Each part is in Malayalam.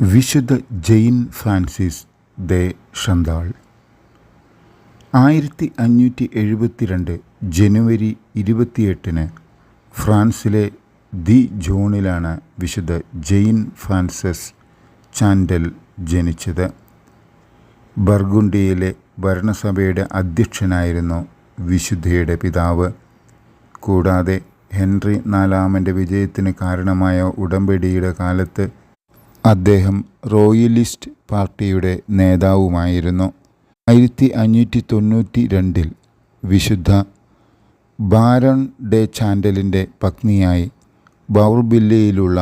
വിശുദ്ധ ജെയിൻ ഫ്രാൻസിസ് ദേ ഷന്താൾ. ആയിരത്തി അഞ്ഞൂറ്റി എഴുപത്തിരണ്ട് ജനുവരി ഇരുപത്തിയെട്ടിന് ഫ്രാൻസിലെ ദി ജോണിലാണ് വിശുദ്ധ ജെയിൻ ഫ്രാൻസിസ് ചാൻഡൽ ജനിച്ചത്. ബർഗുണ്ടിയിലെ ഭരണസഭയുടെ അധ്യക്ഷനായിരുന്നു വിശുദ്ധയുടെ പിതാവ്. കൂടാതെ ഹെൻറി നാലാമന്റെ വിജയത്തിന് കാരണമായ ഉടമ്പടിയുടെ കാലത്ത് അദ്ദേഹം റോയലിസ്റ്റ് പാർട്ടിയുടെ നേതാവുമായിരുന്നു. ആയിരത്തി അഞ്ഞൂറ്റി തൊണ്ണൂറ്റി രണ്ടിൽ വിശുദ്ധ ബാരൺ ഡെ ചാൻഡലിന്റെ പത്നിയായി ബൗർബില്ലയിലുള്ള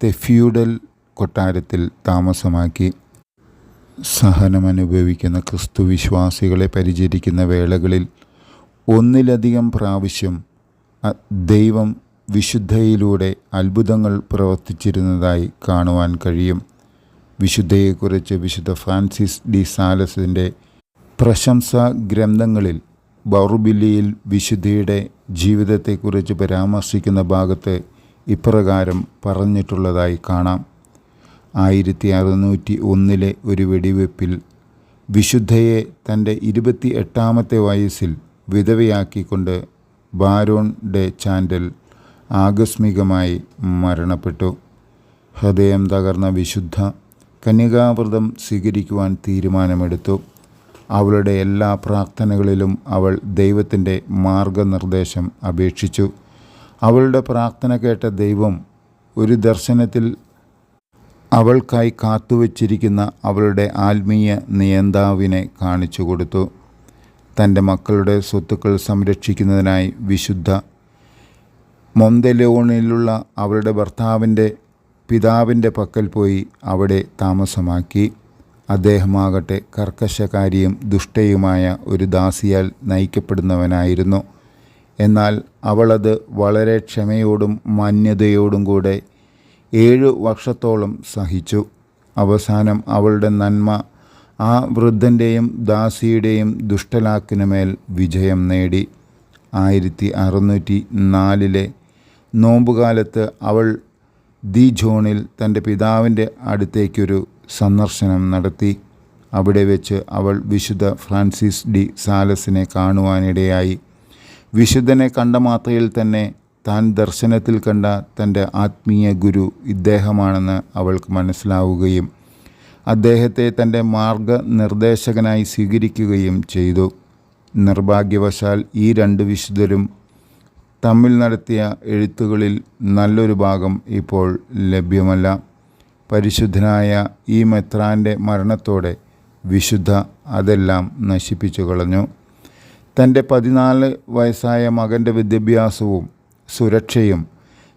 തെഫ്യൂഡൽ കൊട്ടാരത്തിൽ താമസമാക്കി. സഹനമനുഭവിക്കുന്ന ക്രിസ്തുവിശ്വാസികളെ പരിചരിക്കുന്ന വേളകളിൽ ഒന്നിലധികം പ്രാവശ്യം ദൈവം വിശുദ്ധയിലൂടെ അത്ഭുതങ്ങൾ പ്രവർത്തിച്ചിരുന്നതായി കാണുവാൻ കഴിയും. വിശുദ്ധയെക്കുറിച്ച് വിശുദ്ധ ഫ്രാൻസിസ് ഡി സാലസിന്റെ പ്രശംസ ഗ്രന്ഥങ്ങളിൽ ബൗർബില്ലിയിൽ വിശുദ്ധയുടെ ജീവിതത്തെക്കുറിച്ച് പരാമർശിക്കുന്ന ഭാഗത്ത് ഇപ്രകാരം പറഞ്ഞിട്ടുള്ളതായി കാണാം. ആയിരത്തി അറുന്നൂറ്റി ഒന്നിലെ ഒരു വെടിവെപ്പിൽ വിശുദ്ധയെ തന്റെ ഇരുപത്തി എട്ടാമത്തെ വയസ്സിൽ വിധവയാക്കിക്കൊണ്ട് ബാരോൺ ഡെ ചാൻഡൽ ആകസ്മികമായി മരണപ്പെട്ടു. ഹൃദയം തകർന്ന വിശുദ്ധ കന്യകാവ്രതം സ്വീകരിക്കുവാൻ തീരുമാനമെടുത്തു. അവളുടെ എല്ലാ പ്രാർത്ഥനകളിലും അവൾ ദൈവത്തിന്റെ മാർഗനിർദ്ദേശം അപേക്ഷിച്ചു. അവളുടെ പ്രാർത്ഥന കേട്ട ദൈവം ഒരു ദർശനത്തിൽ അവൾക്കായി കാത്തുവച്ചിരിക്കുന്ന അവളുടെ ആത്മീയ നിയന്താവിനെ കാണിച്ചു കൊടുത്തു തന്റെ മക്കളുടെ സ്വത്തുക്കൾ സംരക്ഷിക്കുന്നതിനായി വിശുദ്ധ മൊന്തലോണിലുള്ള അവളുടെ ഭർത്താവിന്റെ പിതാവിന്റെ പക്കൽ പോയി അവിടെ താമസമാക്കി. അദ്ദേഹമാകട്ടെ കർക്കശകാരിയും ദുഷ്ടയുമായ ഒരു ദാസിയാൽ നയിക്കപ്പെടുന്നവനായിരുന്നു. എന്നാൽ അവളത് വളരെ ക്ഷമയോടും മാന്യതയോടും കൂടെ ഏഴു വർഷത്തോളം സഹിച്ചു. അവസാനം അവളുടെ നന്മ ആ വൃദ്ധന്റെയും ദാസിയുടെയും ദുഷ്ടലാക്കിനുമേൽ വിജയം നേടി. ആയിരത്തി അറുന്നൂറ്റി നാലിലെ നോമ്പുകാലത്ത് അവൾ ദി ജോണിൽ തന്റെ പിതാവിന്റെ അടുത്തേക്കൊരു സന്ദർശനം നടത്തി. അവിടെ വെച്ച് അവൾ വിശുദ്ധ ഫ്രാൻസിസ് ഡി സാലസിനെ കാണുവാനിടയായി. വിശുദ്ധനെ കണ്ട മാത്രയിൽ തന്നെ താൻ ദർശനത്തിൽ കണ്ട തന്റെ ആത്മീയ ഗുരു ഇദ്ദേഹമാണെന്ന് അവൾക്ക് മനസ്സിലാവുകയും അദ്ദേഹത്തെ തന്റെ മാർഗനിർദ്ദേശകനായി സ്വീകരിക്കുകയും ചെയ്തു. നിർഭാഗ്യവശാൽ ഈ രണ്ട് വിശുദ്ധരും തമ്മിൽ നടത്തിയ എഴുത്തുകളിൽ നല്ലൊരു ഭാഗം ഇപ്പോൾ ലഭ്യമല്ല. പരിശുദ്ധനായ ഈ മെത്രാന്റെ മരണത്തോടെ വിശുദ്ധ അതെല്ലാം നശിപ്പിച്ചു കളഞ്ഞു. തന്റെ പതിനാല് വയസ്സായ മകന്റെ വിദ്യാഭ്യാസവും സുരക്ഷയും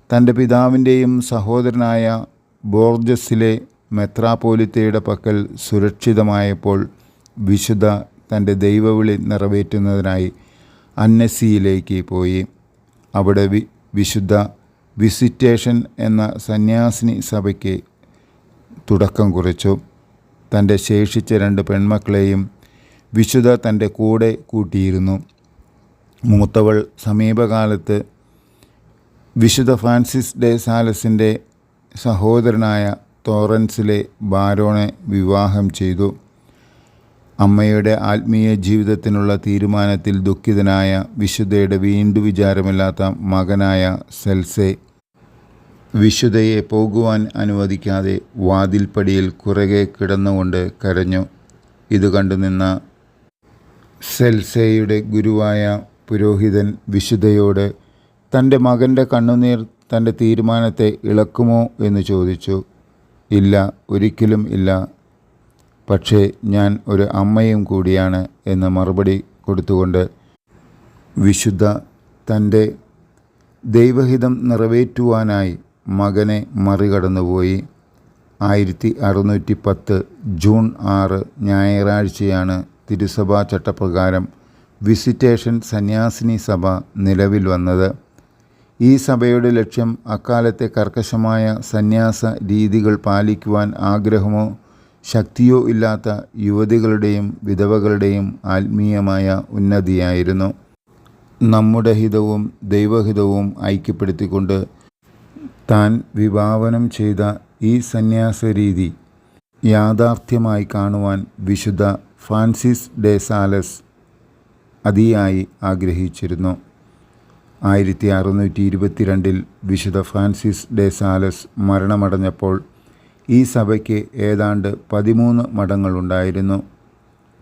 തന്റെ പിതാവിന്റെയും സഹോദരനായ ബോർജസിലെ മെത്രാപോലിത്തയുടെ പക്കൽ സുരക്ഷിതമായപ്പോൾ വിശുദ്ധ തന്റെ ദൈവവിളി നിറവേറ്റുന്നതിനായി അന്നസിയിലേക്ക് പോയി. അവിടെ വി വിശുദ്ധ വിസിറ്റേഷൻ എന്ന സന്യാസിനി സഭയ്ക്ക് തുടക്കം കുറിച്ചു. തന്റെ ശേഷിച്ച രണ്ട് പെൺമക്കളെയും വിശുദ്ധ തന്റെ കൂടെ കൂട്ടിയിരുന്നു. മൂത്തവൾ സമീപകാലത്ത് വിശുദ്ധ ഫ്രാൻസിസ് ഡെ സാലസിന്റെ സഹോദരനായ തോറൻസിലെ ബാരോണെ വിവാഹം ചെയ്തു. അമ്മയുടെ ആത്മീയ ജീവിതത്തിനുള്ള തീരുമാനത്തിൽ ദുഃഖിതനായ വിശുദ്ധയുടെ വീണ്ടു വിചാരമില്ലാത്ത മകനായ സെൽസെ വിശുദ്ധയെ പോകുവാൻ അനുവദിക്കാതെ വാതിൽപ്പടിയിൽ കുറകെ കിടന്നുകൊണ്ട് കരഞ്ഞു. ഇത് കണ്ടുനിന്ന സെൽസെയുടെ ഗുരുവായ പുരോഹിതൻ വിശുദ്ധയോട് തന്റെ മകന്റെ കണ്ണുനീർ തന്റെ തീരുമാനത്തെ ഇളക്കുമോ? എന്ന് ചോദിച്ചു. ഇല്ല ഒരിക്കലും ഇല്ല. പക്ഷേ ഞാൻ ഒരു അമ്മയും കൂടിയാണ് എന്ന് മറുപടി കൊടുത്തുകൊണ്ട് വിശുദ്ധ തന്റെ ദൈവഹിതം നിറവേറ്റുവാനായി മകനെ മറികടന്നുപോയി. ആയിരത്തി അറുന്നൂറ്റി പത്ത് ജൂൺ ആറ് ഞായറാഴ്ചയാണ് തിരുസഭാ ചട്ടപ്രകാരം വിസിറ്റേഷൻ സന്യാസിനി സഭ നിലവിൽ വന്നത്. ഈ സഭയുടെ ലക്ഷ്യം അക്കാലത്തെ കർക്കശമായ സന്യാസ രീതികൾ പാലിക്കുവാൻ ആഗ്രഹമോ ശക്തിയോ ഇല്ലാത്ത യുവതികളുടെയും വിധവകളുടെയും ആത്മീയമായ ഉന്നതിയായിരുന്നു. നമ്മുടെ ഹിതവും ദൈവഹിതവും ഐക്യപ്പെടുത്തിക്കൊണ്ട് താൻ വിഭാവനം ചെയ്ത ഈ സന്യാസരീതി യാഥാർത്ഥ്യമായി കാണുവാൻ വിശുദ്ധ ഫ്രാൻസിസ് ഡെ സാലസ് അതിയായി ആഗ്രഹിച്ചിരുന്നു. ആയിരത്തി അറുന്നൂറ്റി ഇരുപത്തിരണ്ടിൽ വിശുദ്ധ ഫ്രാൻസിസ് ഡെ സാലസ് മരണമടഞ്ഞപ്പോൾ ഈ സഭയ്ക്ക് ഏതാണ്ട് പതിമൂന്ന് മഠങ്ങളുണ്ടായിരുന്നു.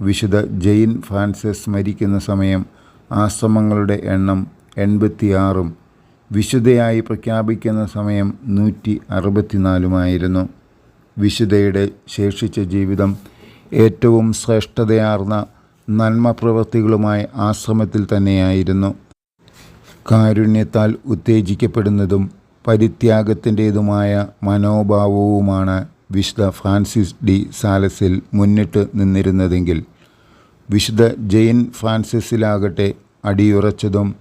വിശുദ്ധ ജെയിൻ ഫ്രാൻസിസ് മരിക്കുന്ന സമയം ആശ്രമങ്ങളുടെ എണ്ണം എൺപത്തിയാറും വിശുദ്ധയായി പ്രഖ്യാപിക്കുന്ന സമയം നൂറ്റി അറുപത്തിനാലുമായിരുന്നു വിശുദ്ധയുടെ ശേഷിച്ച ജീവിതം ഏറ്റവും ശ്രേഷ്ഠതയാർന്ന നന്മ പ്രവൃത്തികളുമായി ആശ്രമത്തിൽ തന്നെയായിരുന്നു. കാരുണ്യത്താൽ ഉത്തേജിക്കപ്പെടുന്നതും പരിത്യാഗത്തിന്റേതുമായ മനോഭാവവുമാണ് വിശുദ്ധ ഫ്രാൻസിസ് ഡി സാലസിൽ മുന്നിട്ട് നിന്നിരുന്നതെങ്കിൽ. വിശുദ്ധ ജെയിൻ ഫ്രാൻസിസിലാകട്ടെ അടിയുറച്ചതും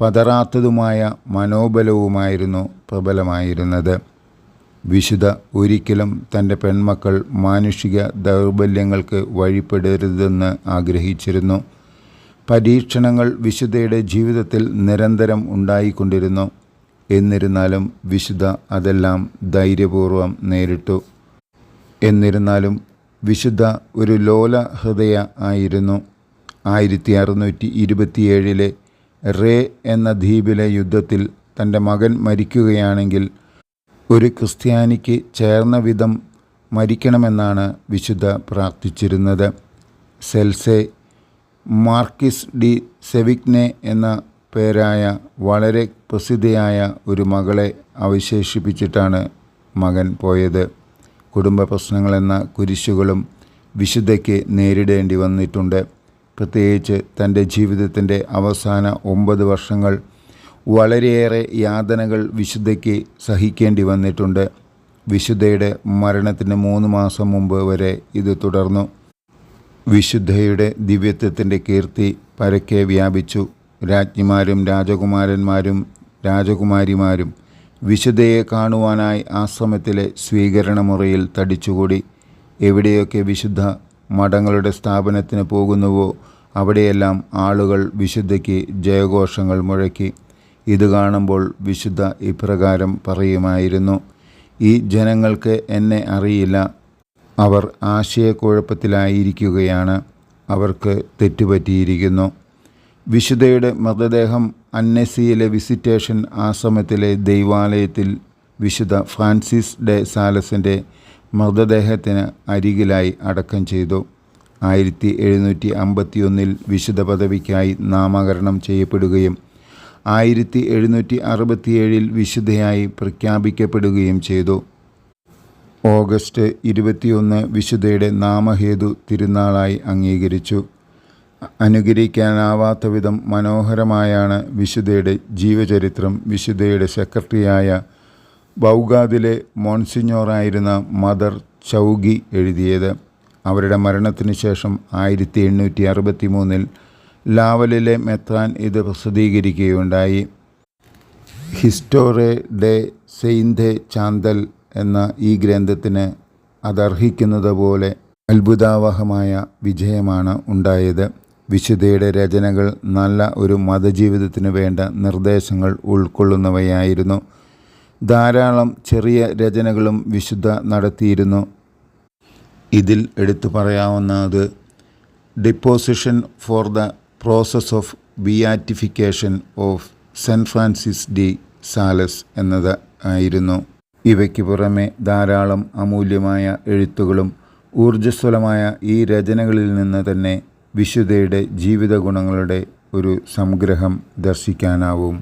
പതറാത്തതുമായ മനോബലവുമായിരുന്നു പ്രബലമായിരുന്നത്. വിശുദ്ധ ഒരിക്കലും തന്റെ പെൺമക്കൾ മാനുഷിക ദൗർബല്യങ്ങൾക്ക് വഴിപ്പെടരുതെന്ന് ആഗ്രഹിച്ചിരുന്നു. പരീക്ഷണങ്ങൾ വിശുദ്ധയുടെ ജീവിതത്തിൽ നിരന്തരം ഉണ്ടായിക്കൊണ്ടിരുന്നു. എന്നിരുന്നാലും വിശുദ്ധ അതെല്ലാം ധൈര്യപൂർവം നേരിട്ടു. എന്നിരുന്നാലും വിശുദ്ധ ഒരു ലോല ഹൃദയ ആയിരുന്നു. ആയിരത്തി അറുന്നൂറ്റി ഇരുപത്തിയേഴിലെ റേ എന്ന ദ്വീപിലെ യുദ്ധത്തിൽ തന്റെ മകൻ മരിക്കുകയാണെങ്കിൽ ഒരു ക്രിസ്ത്യാനിക്ക് ചേർന്ന വിധം മരിക്കണമെന്നാണ് വിശുദ്ധ പ്രാർത്ഥിച്ചിരുന്നത്. സെൽസെ മാർക്കിസ് ഡി സെവിക്നെ എന്ന പേരായ വളരെ പ്രസിദ്ധയായ ഒരു മകളെ അവശേഷിപ്പിച്ചിട്ടാണ് മകൻ പോയത്. കുടുംബ പ്രശ്നങ്ങളെന്ന കുരിശുകളും വിശുദ്ധയ്ക്ക് നേരിടേണ്ടി വന്നിട്ടുണ്ട്. പ്രത്യേകിച്ച് തന്റെ ജീവിതത്തിന്റെ അവസാന ഒമ്പത് വർഷങ്ങൾ വളരെയേറെ യാതനകൾ വിശുദ്ധയ്ക്ക് സഹിക്കേണ്ടി വന്നിട്ടുണ്ട്. വിശുദ്ധയുടെ മരണത്തിന് മൂന്ന് മാസം മുമ്പ് വരെ ഇത് തുടർന്നു. വിശുദ്ധയുടെ ദിവ്യത്വത്തിന്റെ കീർത്തി പരക്കെ വ്യാപിച്ചു. രാജ്ഞിമാരും രാജകുമാരന്മാരും രാജകുമാരിമാരും വിശുദ്ധയെ കാണുവാനായി ആശ്രമത്തിലെ സ്വീകരണമുറിയിൽ തടിച്ചുകൂടി. എവിടെയൊക്കെ വിശുദ്ധ മഠങ്ങളുടെ സ്ഥാപനത്തിന് പോകുന്നുവോ അവിടെയെല്ലാം ആളുകൾ വിശുദ്ധയ്ക്ക് ജയഘോഷങ്ങൾ മുഴക്കി. ഇത് കാണുമ്പോൾ വിശുദ്ധ ഇപ്രകാരം പറയുമായിരുന്നു ഈ ജനങ്ങൾക്ക് എന്നെ അറിയില്ല. അവർ ആശയക്കുഴപ്പത്തിലായിരിക്കുകയാണ്. അവർക്ക് തെറ്റുപറ്റിയിരിക്കുന്നു. വിശുദ്ധയുടെ മൃതദേഹം അന്നസിയിലെ വിസിറ്റേഷൻ ആശ്രമത്തിലെ ദൈവാലയത്തിൽ വിശുദ്ധ ഫ്രാൻസിസ് ഡെ സാലസിന്റെ മൃതദേഹത്തിന് അരികിലായി അടക്കം ചെയ്തു. ആയിരത്തി എഴുന്നൂറ്റി അമ്പത്തിയൊന്നിൽ വിശുദ്ധ പദവിക്കായി നാമകരണം ചെയ്യപ്പെടുകയും ആയിരത്തി എഴുന്നൂറ്റി അറുപത്തിയേഴിൽ വിശുദ്ധയായി പ്രഖ്യാപിക്കപ്പെടുകയും ചെയ്തു. ഓഗസ്റ്റ് ഇരുപത്തിയൊന്ന് വിശുദ്ധയുടെ നാമഹേതു തിരുനാളായി അംഗീകരിച്ചു. അനുകരിക്കാനാവാത്ത വിധം മനോഹരമായാണ് വിശുദ്ധയുടെ ജീവചരിത്രം. വിശുദ്ധയുടെ സെക്രട്ടറിയായ ബൗഗാദിലെ മോൺസിഞ്ഞോറായിരുന്ന മദർ ചൗഗി എഴുതിയത്. അവരുടെ മരണത്തിന് ശേഷം ആയിരത്തി എണ്ണൂറ്റി അറുപത്തി മൂന്നിൽ ലാവലിലെ മെത്രാൻ ഇത് പ്രസിദ്ധീകരിക്കുകയുണ്ടായി. ഹിസ്റ്റോറെ ഡെ സെയിൻതെ ചാന്തൽ എന്ന ഈ ഗ്രന്ഥത്തിന് അതർഹിക്കുന്നത് പോലെ അത്ഭുതാവഹമായ വിജയമാണ് ഉണ്ടായത്. വിശുദ്ധയുടെ രചനകൾ നല്ല ഒരു മതജീവിതത്തിന് വേണ്ട നിർദ്ദേശങ്ങൾ ഉൾക്കൊള്ളുന്നവയായിരുന്നു. ധാരാളം ചെറിയ രചനകളും വിശുദ്ധ നടത്തിയിരുന്നു. ഇതിൽ എടുത്തു പറയാവുന്നത് deposition for the process of beatification of Saint Francis de Sales എന്നത് ആയിരുന്നു. ഇവയ്ക്ക് പുറമെ ധാരാളം അമൂല്യമായ എഴുത്തുകളും ഊർജസ്വലമായ ഈ രചനകളിൽ നിന്ന് തന്നെ വിശുദ്ധയുടെ ജീവിത ഗുണങ്ങളുടെ ഒരു സംഗ്രഹം ദർശിക്കാനാവും.